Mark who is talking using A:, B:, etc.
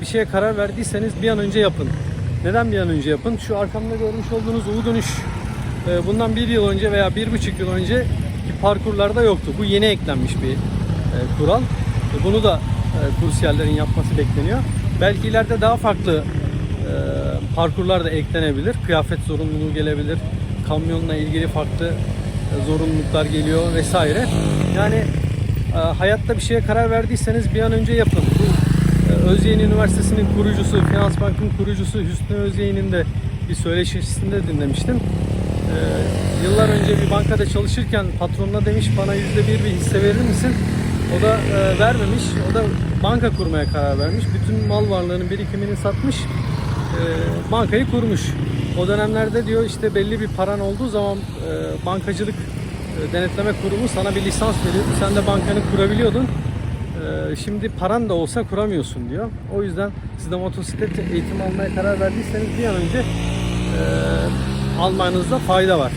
A: Bir şeye karar verdiyseniz bir an önce yapın. Neden bir an önce yapın? Şu arkamda görmüş olduğunuz U dönüş e, bundan bir yıl önce veya bir buçuk yıl önce ki parkurlarda yoktu. Bu yeni eklenmiş bir e, kural. E, Bunu da kursiyerlerin yapması bekleniyor. Belki ileride daha farklı parkurlar da eklenebilir. Kıyafet zorunluluğu gelebilir. Kamyonla ilgili farklı zorunluluklar geliyor vesaire. Yani hayatta bir şeye karar verdiyseniz bir an önce yapın. Bu Özyeğin Üniversitesi'nin kurucusu, Finans Bank'ın kurucusu Hüsnü Özyeğin'in de bir söyleşisinde dinlemiştim. E, yıllar önce bir bankada çalışırken patronuna demiş bana yüzde bir bir hisse verir misin? O da e, vermemiş. O da banka kurmaya karar vermiş. Bütün mal varlığının birikimini satmış. e, bankayı kurmuş. O dönemlerde diyor işte belli bir paran olduğu zaman e, bankacılık e, denetleme kurumu sana bir lisans veriyordu. Sen de bankanı kurabiliyordun. Ee, Şimdi paran da olsa kuramıyorsun diyor. O yüzden siz de motosiklet eğitimi almaya karar verdiyseniz bir an önce e, almanızda fayda var.